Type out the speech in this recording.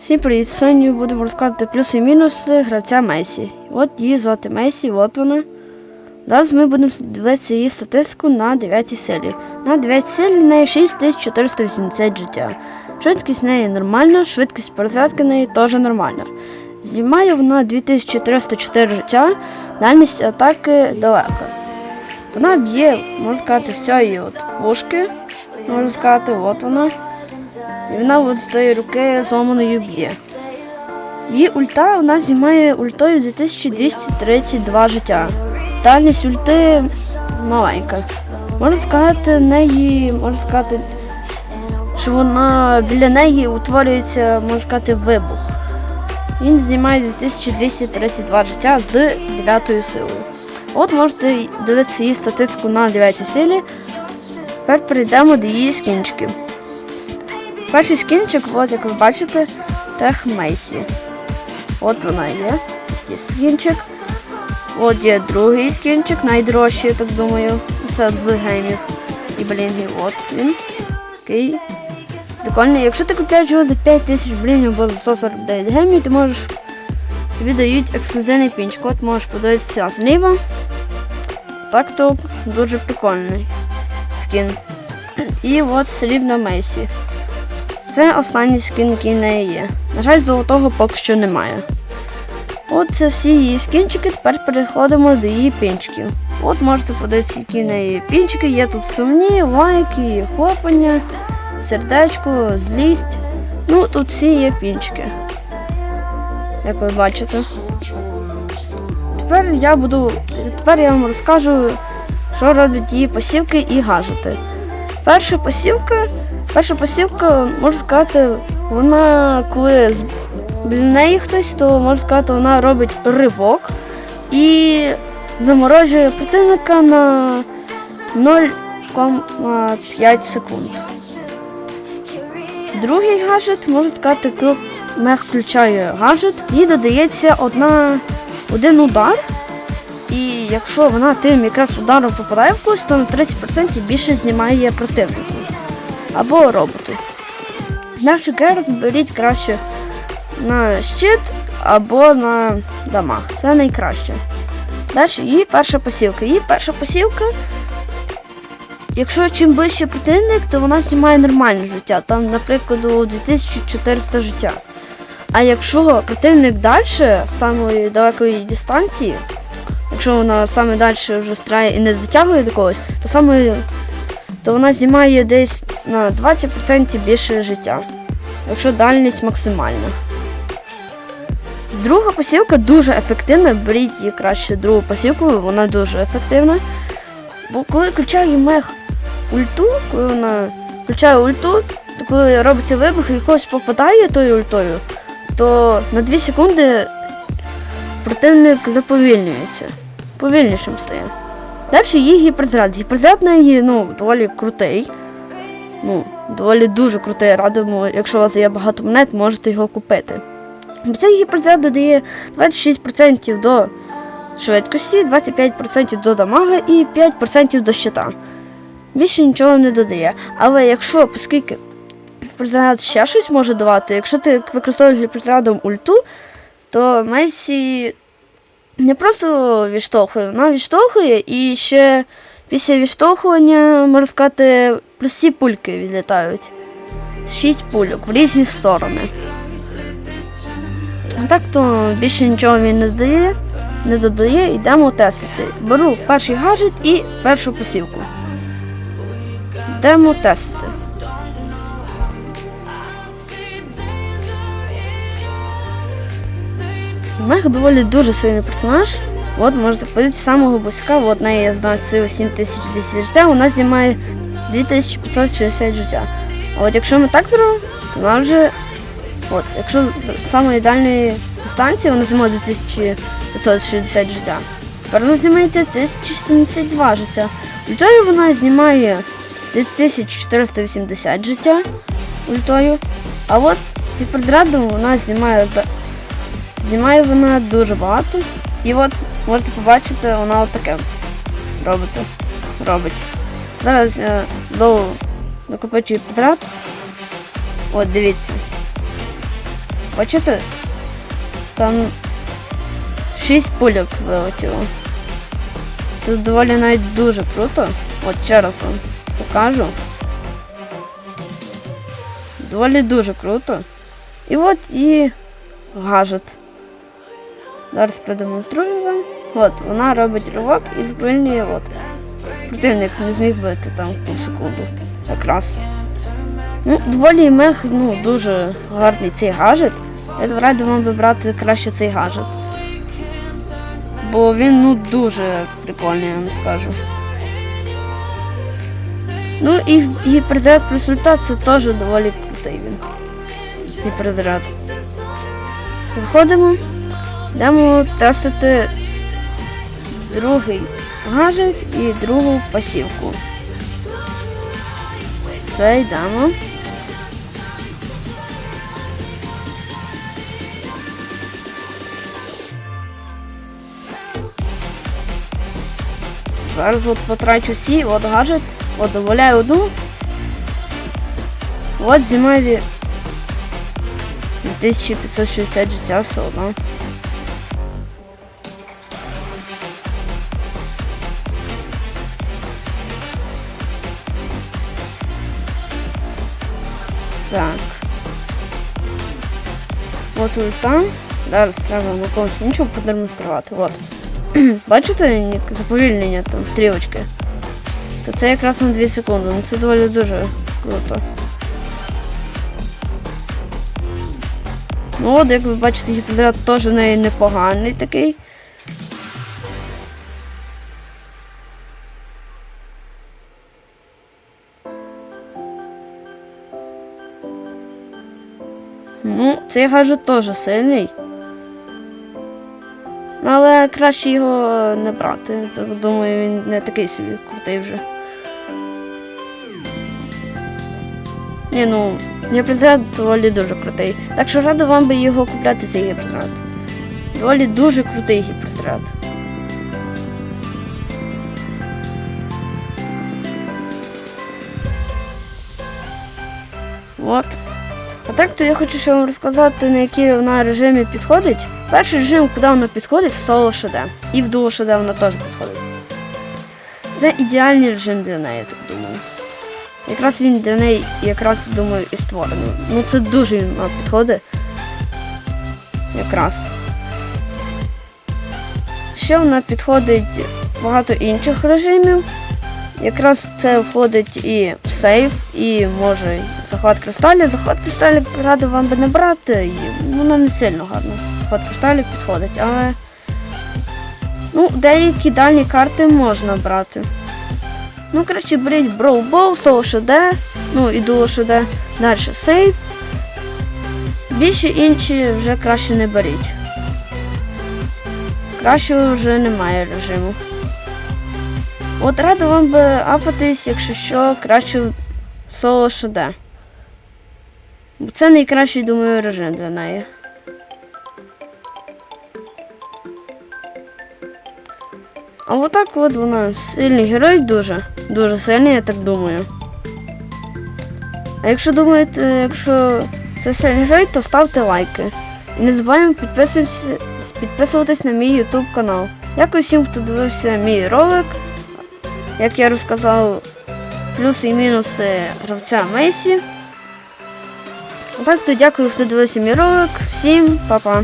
Всім привіт! Сьогодні будемо розказувати плюси і мінуси гравця Месі. От її звати Месі, от вона. Зараз ми будемо дивитися її статистику на 9 силі. На 9 силі в неї 6480 життя. Швидкість в неї нормальна, швидкість перезарядки в неї теж нормальна. Знімає вона 2304 життя, дальність атаки далека. Вона б'є, можна сказати, з цієї от пушки. Можна сказати, от вона. І вона от з тої руки зломаною б'є. Її ульта вона знімає ультою 2232 життя. Дальність ульти маленька. Можна сказати, неї, можна сказати, що вона біля неї утворюється, можна сказати, вибух. Він знімає 2232 життя з 9 силою. От можете дивитися її статистику на 9 силі. Тепер перейдемо до її скінчиків. Перший скінчик, от як ви бачите, тех Мейсі. От вона є. Ці скінчик. От є другий скінчик, найдорожчий, я так думаю. Це з геймів і блінгів. От він. Такий. Прикольний. Якщо ти купляєш його за 5 тисяч блінгів або за 149 геймів, ти можеш. Тобі дають ексклюзивний пінчик. От можеш подивитися зліва. Так то дуже прикольний скін. І от срібна Мейсі. Це останній скін, який в неї є. На жаль, золотого поки що немає. От це всі її скінчики, тепер переходимо до її пінчиків. От можете подивитися, які в неї пінчики. Є тут сумні, лайки, хлопання, сердечко, злість. Ну, тут всі є пінчики. Як ви бачите. Тепер я буду. Тепер я вам розкажу, що роблять її посівки і гаджети. Перша посівка Перша посівка, можна сказати, вона коли біля неї хтось, то можна сказати, вона робить ривок і заморожує противника на 0,5 секунд. Другий гаджет, можна сказати, коли мех включає гаджет, їй додається одна, один удар. І якщо вона тим якраз ударом попадає в когось, то на 30% більше знімає противнику або роботу. Наш гер зберіть краще на щит або на дамаг. Це найкраще. Далі її перша посівка. Її перша посівка. Якщо чим ближче противник, то вона знімає нормальне життя. Там, наприклад, 2400 життя. А якщо противник далі, з самої далекої дистанції, якщо вона саме далі вже страє і не дотягує до когось, то саме то вона знімає десь на 20% більше життя, якщо дальність максимальна. Друга посівка дуже ефективна, беріть її краще другу посівку, вона дуже ефективна. Бо коли включає мех ульту, коли вона включає ульту, то коли робиться вибух і когось попадає тою ультою, то на 2 секунди противник заповільнюється. Повільнішим стає. Далі є гіперзаряд. Гіперзаряд на її ну, доволі крутий. Ну, доволі дуже крутий. Радимо, якщо у вас є багато монет, можете його купити. Цей гіперзаряд додає 26% до швидкості, 25% до дамага і 5% до щита. Більше нічого не додає. Але якщо, оскільки гіперзаряд ще щось може давати, якщо ти використовуєш гіперзарядом ульту, то Месі не просто відштовхує, вона відштовхує і ще після відштовхування, можна сказати, прості пульки відлітають. Шість пульок в різні сторони. А так то більше нічого він не здає, не додає, йдемо тестити. Беру перший гаджет і першу посівку. Йдемо тестити. Мех доволі дуже сильний персонаж. От можете подивитися самого близька, от неї я знаю ціло 7200 життя, вона знімає 2560 життя. А от якщо ми так зробимо, то вона вже. От, якщо з самої дальньої дистанції вона знімає 2560 життя. Тепер вона знімає 1072 життя. Ультою вона знімає 2480 життя ультою. А от гіперзрадом вона знімає Знімає вона дуже багато. І от можете побачити, вона от таке робить. робить. Зараз я довго накопичую підряд. От дивіться. Бачите? Там 6 пульок вилетіло. Це доволі навіть дуже круто. От ще раз вам покажу. Доволі дуже круто. І от і гаджет. Зараз продемонструю вам. От, вона робить ривок і звільнює от. Противник не зміг бити там в ту секунду. Якраз. Ну, доволі мех, ну, дуже гарний цей гаджет. Я б радий вам би брати краще цей гаджет. Бо він ну дуже прикольний, я вам скажу. Ну і гіперзаряд ульта це теж доволі крутий він. Гіперзаряд. Виходимо, йдемо тестити другий гаджет і другу пасівку. Все, йдемо. Зараз от потрачу всі, от гаджет, от дозволяю одну. От знімає 2560 життя все От там. Зараз треба на іншого продемонструвати. От. Бачите заповільнення там стрілочки? То це якраз на 2 секунди. Ну це доволі дуже круто. Ну от, як ви бачите, гіперзаряд теж в неї непоганий такий. Ну, цей гаджет теж сильний. Але краще його не брати. Так думаю, він не такий собі крутий вже. Ні, ну, гіперзаряд доволі дуже крутий. Так що радо вам би його купляти цей гіперзаряд. Доволі дуже крутий гіперзаряд. От. А так то я хочу ще вам розказати, на які вона режимі підходить. Перший режим, куди вона підходить, в соло ШД. І в дуо ШД вона теж підходить. Це ідеальний режим для неї, я так думаю. Якраз він для неї якраз думаю і створений. Ну це дуже він підходить. Якраз. Ще вона підходить багато інших режимів. Якраз це входить і сейф, і може захват кристалів. Захват кристалів радий вам би не брати, і воно не сильно гарно. Захват кристалів підходить, але ну, деякі дальні карти можна брати. Ну, коротше, беріть Ball, Soul HD, ну і Duo HD, далі сейф. Більше інші вже краще не беріть. Краще вже немає режиму. От радо вам би апатись, якщо що, краще соло ШД. Це найкращий, думаю, режим для неї. А отак от вона сильний герой дуже. Дуже сильний, я так думаю. А якщо думаєте, якщо це сильний герой, то ставте лайки. І не забуваємо підписуватися, підписуватись на мій YouTube канал. Дякую всім, хто дивився мій ролик. Як я розказав, плюси і мінуси гравця Месі. Так то дякую, хто дивився мій ролик. Всім па-па.